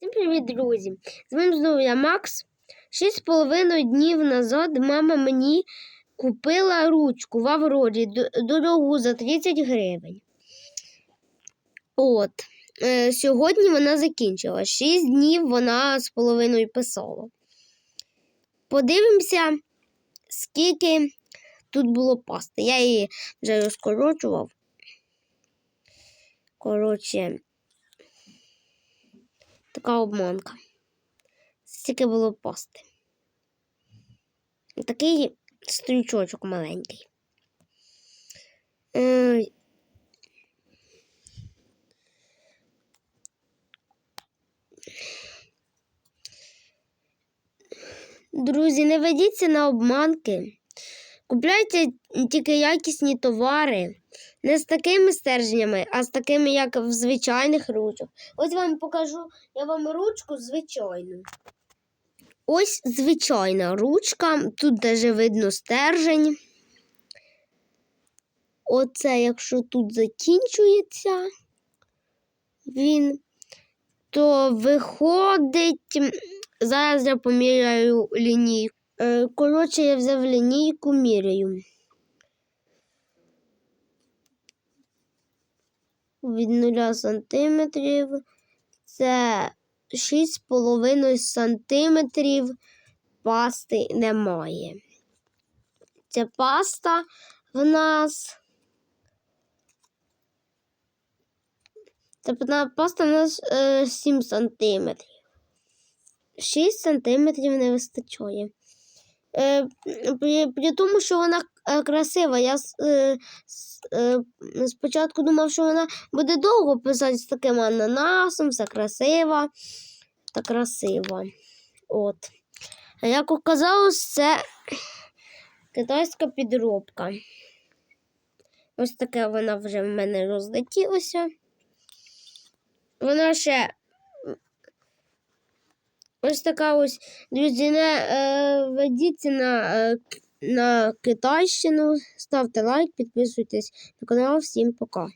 Всім привіт, друзі! З вами знову я Макс. Шість з половиною днів назад мама мені купила ручку в Аврорі дорогу за 30 гривень. От. Е, сьогодні вона закінчила. Шість днів вона з половиною писала. Подивимося, скільки тут було пасти. Я її вже розкорочував. Коротше, така обманка. Стільки було пасти. Такий стрічочок маленький. Е, Друзі, не ведіться на обманки. Купляйте тільки якісні товари. Не з такими стержнями, а з такими, як в звичайних ручок. Ось вам покажу я вам ручку звичайну. Ось звичайна ручка. Тут даже видно стержень. Оце, якщо тут закінчується він, то виходить. Зараз я поміряю лінійку. Е, Коротше, я взяв лінійку, міряю. Від 0 сантиметрів. Це 6,5 сантиметрів пасти немає. Ця паста в нас. Пна- паста в нас е, 7 сантиметрів. 6 сантиметрів не вистачає. Е, при, при тому, що вона е, красива. Я е, спочатку думав, що вона буде довго писати з таким ананасом, все красиво та красиво. От. Як оказалось, це китайська підробка. Ось таке вона вже в мене розлетілося. Вона ще ось така ось, е, ведіться на, е, на Китайщину, ставте лайк, підписуйтесь на канал. Всім пока.